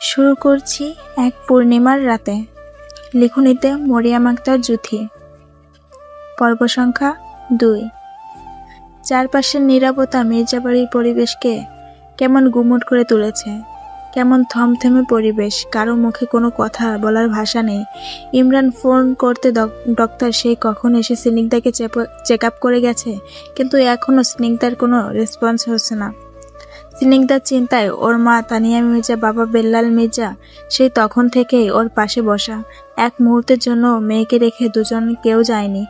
শুরু করছি এক পূর্ণিমার রাতে। লিখনিতে মরিয়াম আক্তার জুথি। পর্ব সংখ্যা দুই। চারপাশের নিরাপত্তা মির্জাবাড়ির পরিবেশকে কেমন গুমট করে তুলেছে, কেমন থমথমে পরিবেশ, কারও মুখে কোনো কথা বলার ভাষা নেই। ইমরান ফোন করতে ডক- ডক্টর সেই কখন এসে স্নিগ্ধাকে চেক আপ করে গেছে? কিন্তু এখনও স্নিগ্ধার কোনো রেসপন্স হচ্ছে না। স্নিগ্ধার চিন্তায় ওর মা তানিয়া মির্জা, বাবা বেল্লাল মির্জা সেই তখন থেকেই ওর পাশে বসা। এক মুহূর্তের জন্য মেয়েকে রেখে দুজন কেউ যায়নি।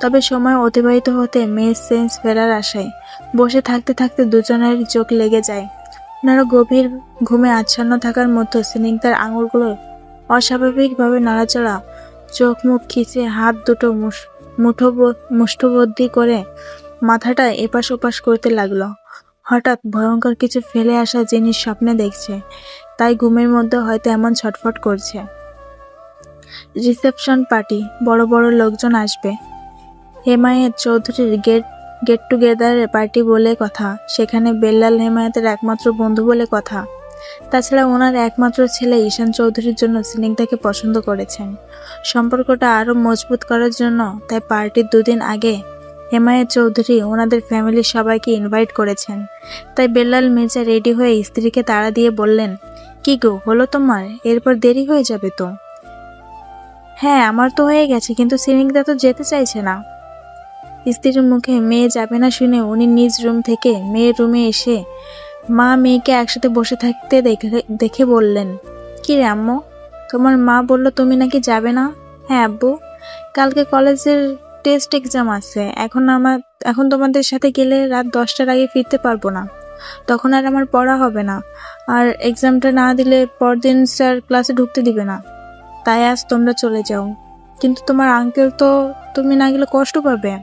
তবে সময় অতিবাহিত হতে মেয়ের সেন্স ফেরার আশায় বসে থাকতে থাকতে দুজনের চোখ লেগে যায়। ওনারা গভীর ঘুমে আচ্ছন্ন থাকার মতো স্নিগ্ধার আঙুলগুলো অস্বাভাবিকভাবে নাড়াচাড়া, চোখ মুখ খিচে, হাত দুটো মুঠো মুষ্ঠবদ্ধি করে মাথাটা এপাশ ওপাশ করতে লাগল। হঠাৎ ভয়ঙ্কর কিছু ফেলে আসা জিনিস স্বপ্নে দেখছে, তাই ঘুমের মধ্যে হয়তো এমন ছটফট করছে। রিসেপশন পার্টি, বড় বড় লোকজন আসবে। হেমায়েত চৌধুরীর গেট গেট টুগেদারের পার্টি বলে কথা, সেখানে বেল্লাল হেমায়েতের একমাত্র বন্ধু বলে কথা। তাছাড়া ওনার একমাত্র ছেলে ঈশান চৌধুরীর জন্য সিনিংটাকে পছন্দ করেছেন। সম্পর্কটা আরও মজবুত করার জন্য, তাই পার্টির দুদিন আগে হেমায়েত চৌধুরী ওনাদের ফ্যামিলির সবাইকে ইনভাইট করেছেন। তাই বেল্লাল মির্জা রেডি হয়ে স্ত্রীকে তাড়া দিয়ে বললেন, কি গো, হলো তোমার? এরপর দেরি হয়ে যাবে তো? হ্যাঁ আমার তো হয়ে গেছে, কিন্তু সিনিকদা তো যেতে চাইছে না। স্ত্রীর মুখে মেয়ে যাবে না শুনে উনি নিজ রুম থেকে মেয়ের রুমে এসে মা মেয়েকে একসাথে বসে থাকতে দেখে দেখে বললেন, কি রে আম্মু, তোমার মা বলল তুমি নাকি যাবে না? হ্যাঁ আব্বু, কালকে কলেজের টেস্ট এক্সাম আছে। এখন আমার, এখন তোমাদের সাথে গেলে রাত দশটার আগে ফিরতে পারব না। তখন আর আমার পড়া হবে না। আর এক্সামটা না দিলে পরদিন স্যার ক্লাসে ঢুকতে দিবে না। তাই আজ তোমরা চলে যাও। কিন্তু তোমার আঙ্কেল তো, তুমি না গেলে কষ্ট পাবে।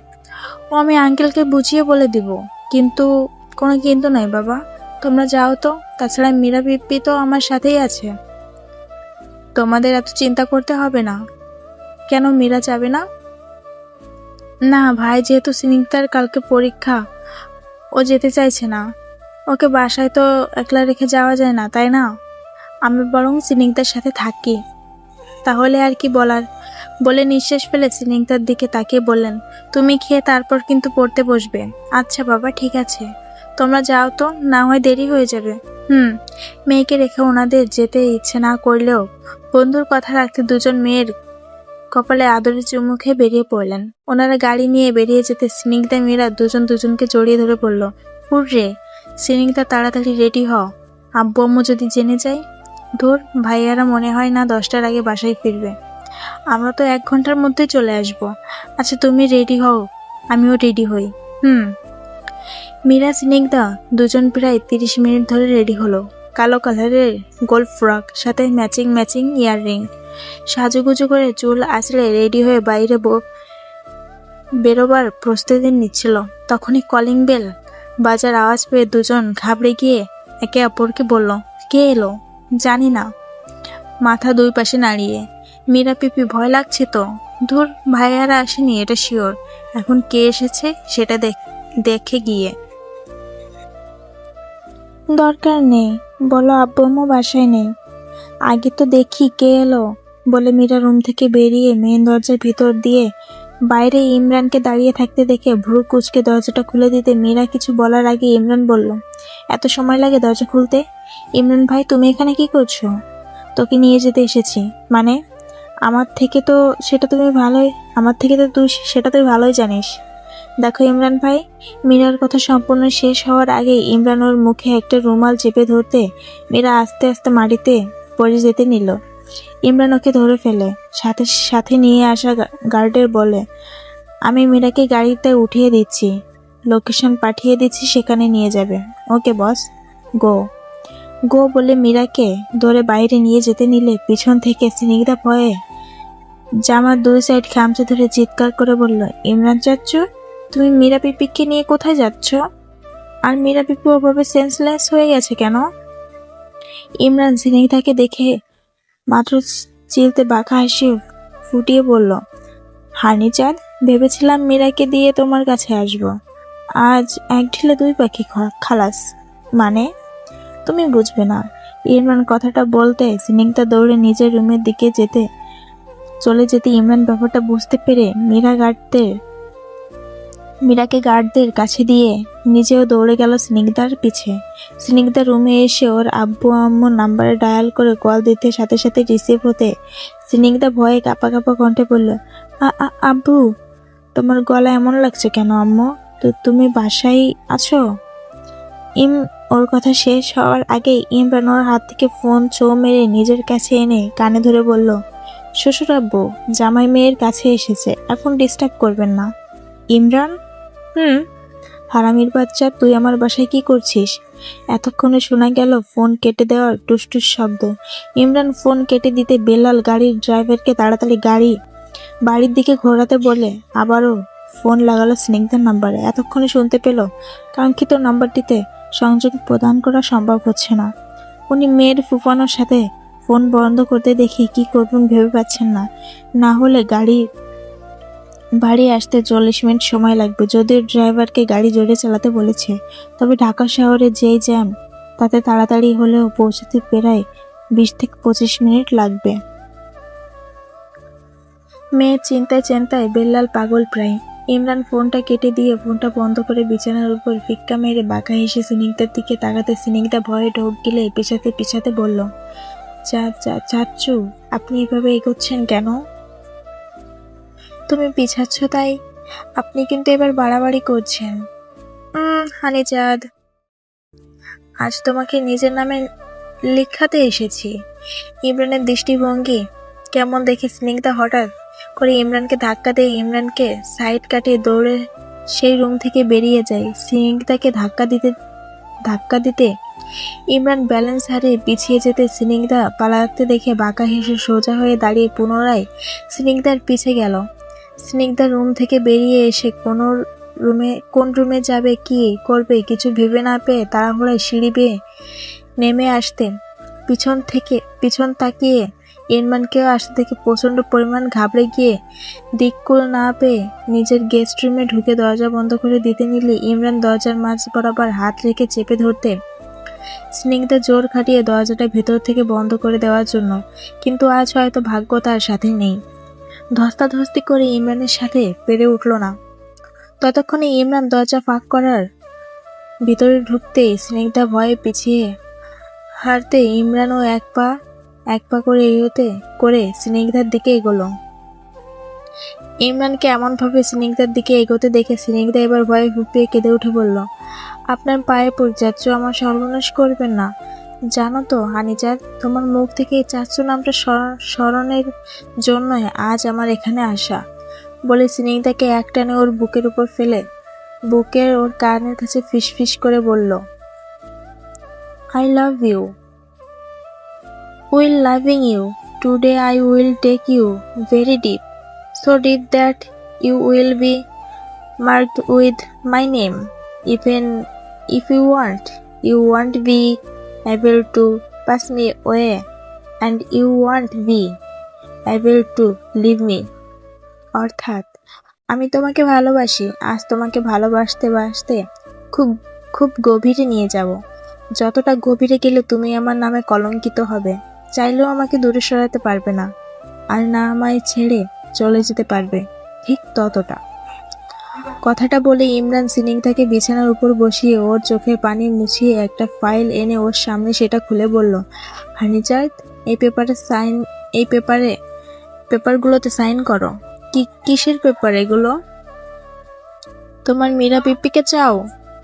ও আমি আঙ্কেলকে বুঝিয়ে বলে দিব। কিন্তু কোনো কিন্তু নাই বাবা। তোমরা যাও তো। তাছাড়া মীরা পিপ্পি তো আমার সাথেই আছে। তোমাদের এত চিন্তা করতে হবে না। কেন মীরা যাবে না? না, ভাই যেহেতু সিনিকদার কালকে পরীক্ষা, ও যেতে চাইছে না। ওকে বাসায় তো একলা রেখে যাওয়া যায় না, তাই না? আমি বরং সিনিকদার সাথে থাকি। তাহলে আর কি বলার? বলে নিঃশ্বাস ফেলে সিনিংটার দিকে তাকিয়ে বললেন, তুমি খেয়ে তারপর কিন্তু পড়তে বসবে। আচ্ছা বাবা, ঠিক আছে। তোমরা যাও তো, না হয় দেরি হয়ে যাবে। হুম, মেয়েকে রেখে ওনাদের যেতে ইচ্ছে না করলেও। বন্ধুর কথা রাখতে দুজন মেয়ের কপালে আদরের চুমুখে বেরিয়ে পড়লেন। ওনারা গাড়ি নিয়ে বেরিয়ে যেতে স্নিগ্ধা মেয়েরা দুজন দুজনকে জড়িয়ে ধরে পড়ল হুররে স্নিগ্ধা, তাড়াতাড়ি রেডি হ আব্বু আম্মু যদি জেনে যায়, ধর, ভাইয়ারা মনে হয় না দশটার আগে বাসায় ফিরবে। আমরা তো এক ঘণ্টার মধ্যে চলে আসব। আচ্ছা তুমি রেডি হও, আমিও রেডি হই। হুম। মীরা সিনিকদা দুজন প্রায় তিরিশ মিনিট ধরে রেডি হলো। কালো কালারের গোল্ড ফ্রক, সাথে ম্যাচিং ম্যাচিং ইয়াররিং। সাজুগুজু করে চুল আঁচড়ে রেডি হয়ে বাইরে বেরোবার প্রস্তুতি নিচ্ছিল। তখনই কলিং বেল বাজার আওয়াজ পেয়ে দুজন ঘাবড়ে গিয়ে একে অপরকে বলল, কে এলো? জানি না। মাথা দুই পাশে নাড়িয়ে, মীরা পিপি, ভয় লাগছে তো? ধুর, ভাইয়ারা আসেনি, এটা শিওর। এখন কে এসেছে সেটা দেখ- দেখে গিয়ে। দরকার নেই, বলো আব্বু আম্মু বাসায় নেই। আগে তো দেখি কে এলো। বলে মীরা রুম থেকে বেরিয়ে মেন দরজার ভিতর দিয়ে বাইরে ইমরানকে দাঁড়িয়ে থাকতে দেখে ভ্রু কুচকে দরজাটা খুলে দিতে মীরা কিছু বলার আগে ইমরান বলল, এত সময় লাগে দরজা খুলতে? ইমরান ভাই, তুমি এখানে কি করছ? তোকে নিয়ে যেতে এসেছি। মানে? আমার থেকে তো সেটা তুমি ভালোই, আমার থেকে তো তুই সেটা তুই ভালোই জানিস। দেখো ইমরান ভাই, মীরার কথা সম্পূর্ণ শেষ হওয়ার আগে ইমরান ওর মুখে একটা রুমাল চেপে ধরতে মীরা আস্তে আস্তে মাটিতে পড়ে যেতে নিল। ইমরান ওকে ধরে ফেলে, সাথে সাথে নিয়ে আসা গার্ডের বলে, আমি মীরাকে গাড়িতে উঠিয়ে দিচ্ছি, লোকেশন পাঠিয়ে দিচ্ছি, সেখানে নিয়ে যাবে। ওকে, বস, গো। গো বলে মীরাকে ধরে বাইরে নিয়ে যেতে নিলে, পিছন থেকে স্নিগ্ধা ভয়ে জামার দুই সাইড খামচে ধরে চিৎকার করে বলল, ইমরান চাচ্চু, তুমি মীরা পিপিকে নিয়ে কোথায় যাচ্ছ? আর মীরা পিপি ওভাবে সেন্সলেস হয়ে গেছে কেন? ইমরান স্নিগ্ধাকে দেখে মাত্র চিলতে বাঁকা হাসি ফুটিয়ে বলল হানি চাঁদ ভেবেছিলাম মীরাকে দিয়ে তোমার কাছে আসব। আজ এক ঢিলে দুই পাখি খালাস। মানে? তুমি বুঝবে না ইমরান কথাটা বলতে স্নিগ্ধা দৌড়ে নিজের রুমের দিকে যেতে, চলে যেতে ইমরান ব্যাপারটা বুঝতে পেরে মীরা গার্ডদের মীরাকে গার্ডদের কাছে দিয়ে নিজেও দৌড়ে গেল স্নিগ্ধার পিছে। স্নিগ্ধা রুমে এসে ওর আব্বু আম্মুর নাম্বারে ডায়াল করে কল দিতে সাথে সাথে রিসিভ হতে স্নিগ্ধা ভয়ে কাঁপা কাঁপা কণ্ঠে বলল, "আ- আ- আব্বু, তোমার গলা এমন লাগছে কেন আম্মু? তো তুমি বাসায় আছো? ইম, ওর কথা শেষ হওয়ার আগেই ইমরান ওর হাত থেকে ফোন চো মেরে নিজের কাছে এনে কানে ধরে বলল, শ্বশুর আব্বু, জামাই মেয়ের কাছে এসেছে, এখন ডিস্টার্ব করবেন না। ইমরান হুম? হারামির বাচ্চা, তুই আমার বাসায় কি করছিস? এতক্ষণে শোনা গেল ফোন কেটে দেওয়ার টুসটুস শব্দ। ইমরান ফোন কেটে দিতে বেলাল গাড়ির ড্রাইভারকে তাড়াতাড়ি গাড়ি, বাড়ির দিকে ঘোরাতে বলে, আবারও ফোন লাগালো স্নিগ্ধার নাম্বারে। এতক্ষণে শুনতে পেল, কাঙ্ক্ষিত নাম্বারটিতে সংযোগ প্রদান করা সম্ভব হচ্ছে না। উনি মেয়ের ফুফানোর সাথে ফোন বন্ধ করতে দেখি কি করবেন ভেবে পাচ্ছেন না। না হলে গাড়ি বাড়ি আসতে চল্লিশ মিনিট সময় লাগবে। যদিও ড্রাইভারকে গাড়ি জোরে চালাতে বলেছে, তবে ঢাকা শহরে যেই জ্যাম, তাতে তাড়াতাড়ি হলেও পৌঁছাতে প্রায় বিশ থেকে পঁচিশ মিনিট লাগবে। মেয়ে চিন্তায় চিন্তায় বেল্লাল পাগল প্রায়। ইমরান ফোনটা কেটে দিয়ে ফোনটা বন্ধ করে বিছানার উপর ফিক্কা মেরে বাঁকা হেসে সিনিকদার দিকে তাকাতে সিনিকদা ভয়ে ঢোক গিলে পিছাতে পিছাতে বলল, চা চা চাচ্ছু আপনি এভাবে এগোচ্ছেন কেন? তুমি পিছাচ্ছ তাই? আপনি কিন্তু এবার বাড়াবাড়ি করছেন। উম, হানি চাঁদ আজ তোমাকে নিজের নামে লেখাতে এসেছি। ইমরানের দৃষ্টিভঙ্গি কেমন দেখে স্নিগ্ধা হঠাৎ করে ইমরানকে ধাক্কা দিয়ে ইমরানকে সাইড কাটিয়ে দৌড়ে সেই রুম থেকে বেরিয়ে যায়। স্নিগ্ধাকে ধাক্কা দিতে ধাক্কা দিতে ইমরান ব্যালেন্স হারিয়ে পিছিয়ে যেতে স্নিগ্ধা পালাতে দেখে বাঁকা হেসে সোজা হয়ে দাঁড়িয়ে পুনরায় স্নিগ্ধার পিছে গেল। স্নিগ্ধা রুম থেকে বেরিয়ে এসে কোনো রুমে, কোন রুমে যাবে, কি করবে, কিছু ভেবে না পেয়ে তাড়াহুড়ায় সিঁড়ি বেয়ে নেমে আসতেন। পিছন থেকে, পিছন তাকিয়ে ইরমানকেও আসতে দেখে প্রচণ্ড পরিমাণ ঘাবড়ে গিয়ে দিককুল না পেয়ে নিজের গেস্ট রুমে ঢুকে দরজা বন্ধ করে দিতে নিলে ইমরান দরজার মাঝ বরাবর হাত রেখে চেপে ধরতে স্নিগ্ধা জোর খাটিয়ে দরজাটা ভেতর থেকে বন্ধ করে দেওয়ার জন্য, কিন্তু আজ হয়তো ভাগ্য তার সাথে নেই। ধস্তাধস্তি করে ইমরানের সাথে পেরে উঠল না। ততক্ষণে ইমরান দরজা ফাঁক করার ভিতরে ঢুকতেই স্নিগ্ধা ভয়ে পিছিয়ে হারতে ইমরানও এক পা এক পা করে এগোতে করে স্নিগ্ধার দিকে এগোলো। ইমরানকে এমনভাবে স্নিগ্ধার দিকে এগোতে দেখে স্নিগ্ধা এবার ভয়ে ফুপিয়ে কেঁদে উঠে বলল, আপনার পায়ে পড় যাচ্ছ, আমার সর্বনাশ করবেন না। জানো তো হানিজাত তোমার মুখ থেকে এই চাচ্চু নামটা স্মরণ- স্মরণের জন্য আজ আমার এখানে আসা। বলে স্নিগ্ধাকে এক টানে ওর বুকের উপর ফেলে বুকের ওর কানের কাছে ফিস ফিস করে বলল I love you will loving you today I will take you very deep so deep that you will be marked with my name even if you want you want be able to pass me away, and you won't be able to leave me. অর্থাৎ, আমি তোমাকে ভালোবাসি, আজ তোমাকে ভালোবাসতে বাসতে খুব খুব গভীরে নিয়ে যাব। যতটা গভীরে গেলে তুমি আমার নামে কলঙ্কিত হবে। চাইলেও আমাকে দূরে সরাতে পারবে না। আর না আমায় ছেড়ে চলে যেতে পারবে। ঠিক ততটা। কথাটা বলে ইমরান সিনিংটাকে বিছানার উপর বসিয়ে ওর চোখে পানি মুছিয়ে একটা ফাইল এনে ওর সামনে সেটা খুলে বলল হানিচাঁদ এই পেপারে সাইন, এই পেপারে, পেপারগুলোতে সাইন করো। কি, কিসের পেপার এগুলো? তোমার মীরা পিপিকে চাও?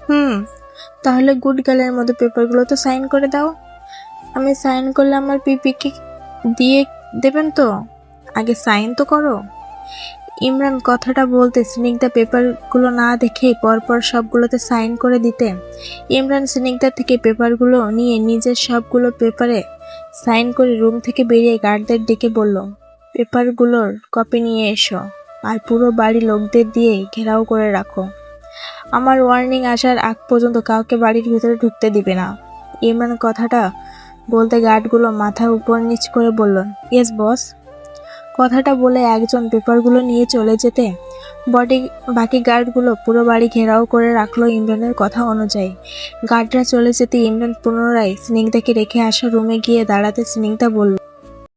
হুম, তাহলে গুড গার্লের মতো পেপারগুলোতে সাইন করে দাও। আমি সাইন করলে আমার পিপিকে দিয়ে দেবেন তো? আগে সাইন তো করো। ইমরান কথাটা বলতে স্নিগ্ধা পেপারগুলো না দেখে পরপর সবগুলোতে সাইন করে দিতে। ইমরান স্নিগ্ধা থেকে পেপারগুলো নিয়ে নিজের সবগুলো পেপারে সাইন করে রুম থেকে বেরিয়ে গার্ডদের ডেকে বলল, পেপারগুলোর কপি নিয়ে এসো আর পুরো বাড়ি লোকদের দিয়ে ঘেরাও করে রাখো। আমার ওয়ার্নিং আসার আগ পর্যন্ত কাউকে বাড়ির ভিতরে ঢুকতে দিবে না। ইমরান কথাটা বলতে গার্ডগুলো মাথা উপর নিচ করে বলল, ইয়েস, বস। কথাটা বলে একজন পেপারগুলো নিয়ে চলে যেতে। বডি, বাকি গার্ডগুলো পুরো বাড়ি ঘেরাও করে রাখল ইমরানের কথা অনুযায়ী। গার্ডরা চলে যেতে ইমরান পুনরায় স্নিগ্ধাকে রেখে আসা রুমে গিয়ে দাঁড়াতে স্নিগ্ধা বলল